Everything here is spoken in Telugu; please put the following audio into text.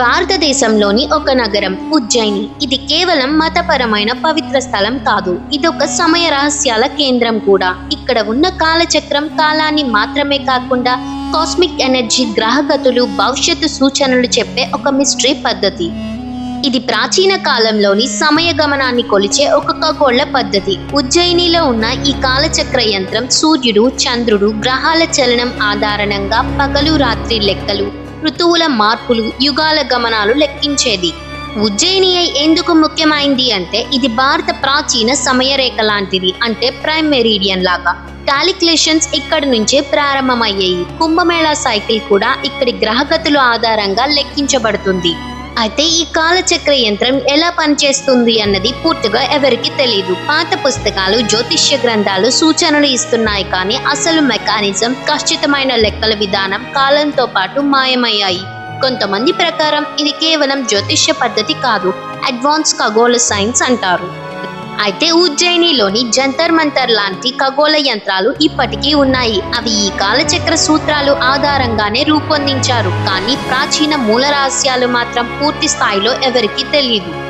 భారతదేశంలోని ఒక నగరం ఉజ్జయిని. ఇది కేవలం మతపరమైన పవిత్ర స్థలం కాదు. ఇదొక సమయ రహస్యాల కేంద్రం కూడా. ఇక్కడ ఉన్న కాలచక్రం కాలాన్ని మాత్రమే కాకుండా కాస్మిక్ ఎనర్జీ గ్రహగతులు భవిష్యత్తు సూచనలు చెప్పే ఒక మిస్టరీ పద్ధతి. ఇది ప్రాచీన కాలంలోని సమయ గమనాన్ని కొలిచే ఒక ఖగోళ పద్ధతి. ఉజ్జయినిలో ఉన్న ఈ కాలచక్ర యంత్రం సూర్యుడు చంద్రుడు గ్రహాల చలనం ఆధారంగా పగలు రాత్రి లెక్కలు ఋతువుల మార్పులు యుగాల గమనాలు లెక్కించేది. ఉజ్జయిని ఎందుకు ముఖ్యమైంది అంటే ఇది భారత ప్రాచీన సమయరేఖ లాంటిది అంటే ప్రైమ్ మెరీడియన్ లాగా. క్యాలిక్యులేషన్స్ ఇక్కడి నుంచే ప్రారంభమయ్యాయి. కుంభమేళా సైకిల్ కూడా ఇక్కడి గ్రహగతుల ఆధారంగా లెక్కించబడుతుంది. అయితే ఈ కాలచక్ర యంత్రం ఎలా పనిచేస్తుంది అన్నది పూర్తిగా ఎవరికి తెలియదు పాత పుస్తకాలు జ్యోతిష్య గ్రంథాలు సూచనలు ఇస్తున్నాయి కానీ అసలు మెకానిజం ఖచ్చితమైన లెక్కల విధానం కాలంతో పాటు మాయమయ్యాయి. కొంతమంది ప్రకారం ఇది కేవలం జ్యోతిష్య పద్ధతి కాదు అడ్వాన్స్ ఖగోళ సైన్స్ అంటారు. అయితే ఉజ్జయినిలోని జంతర్ మంతర్ లాంటి ఖగోళ యంత్రాలు ఇప్పటికీ ఉన్నాయి. అవి ఈ కాలచక్ర సూత్రాలు ఆధారంగానే రూపొందించారు. కానీ ప్రాచీన మూల రహస్యాలు మాత్రం పూర్తి స్థాయిలో ఎవరికీ తెలియదు